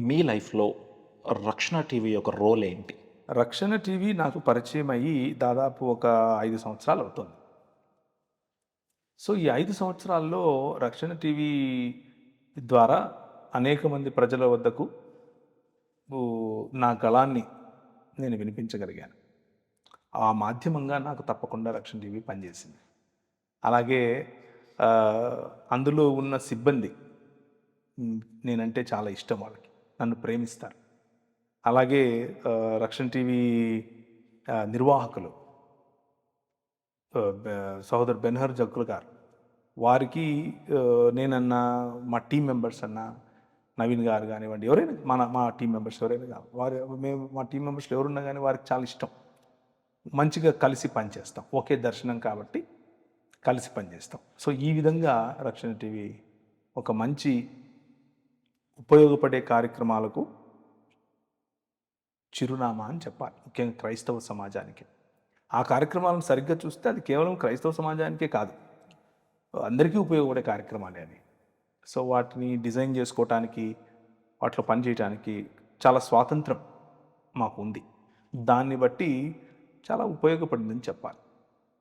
మీ లైఫ్లో రక్షణ టీవీ యొక్క రోల్ ఏంటి? రక్షణ టీవీ నాకు పరిచయం అయ్యి దాదాపు ఒక ఐదు సంవత్సరాలు అవుతుంది. సో ఈ ఐదు సంవత్సరాల్లో రక్షణ టీవీ ద్వారా అనేక మంది ప్రజల వద్దకు నా గళాన్ని నేను వినిపించగలిగాను. ఆ మాధ్యమంగా నాకు తప్పకుండా రక్షణ టీవీ పనిచేసింది. అలాగే అందులో ఉన్న సిబ్బంది నేనంటే చాలా ఇష్టం వాళ్ళకి. నన్ను ప్రేమిస్తారు. అలాగే రక్షణ టీవీ నిర్వాహకులు సహోదరు బెన్హర్ జక్కుల్ గారు వారికి నేనన్నా మా టీం మెంబర్స్ అన్నా నవీన్ గారు కానివ్వండి ఎవరైనా మన మా టీం మెంబర్స్ ఎవరైనా కాదు వారి మేము మా టీం మెంబర్స్లో ఎవరున్నా కానీ వారికి చాలా ఇష్టం. మంచిగా కలిసి పనిచేస్తాం. ఒకే దర్శనం కాబట్టి కలిసి పనిచేస్తాం. సో ఈ విధంగా రక్షణ టీవీ ఒక మంచి ఉపయోగపడే కార్యక్రమాలకు చిరునామా అని చెప్పాలి. ముఖ్యంగా క్రైస్తవ సమాజానికి. ఆ కార్యక్రమాలను సరిగ్గా చూస్తే అది కేవలం క్రైస్తవ సమాజానికే కాదు. అందరికీ ఉపయోగపడే కార్యక్రమాలే అవి. సో వాటిని డిజైన్ చేసుకోవటానికి వాటిలో పనిచేయటానికి చాలా స్వాతంత్రం మాకు ఉంది. దాన్ని బట్టి చాలా ఉపయోగపడిందని చెప్పాలి.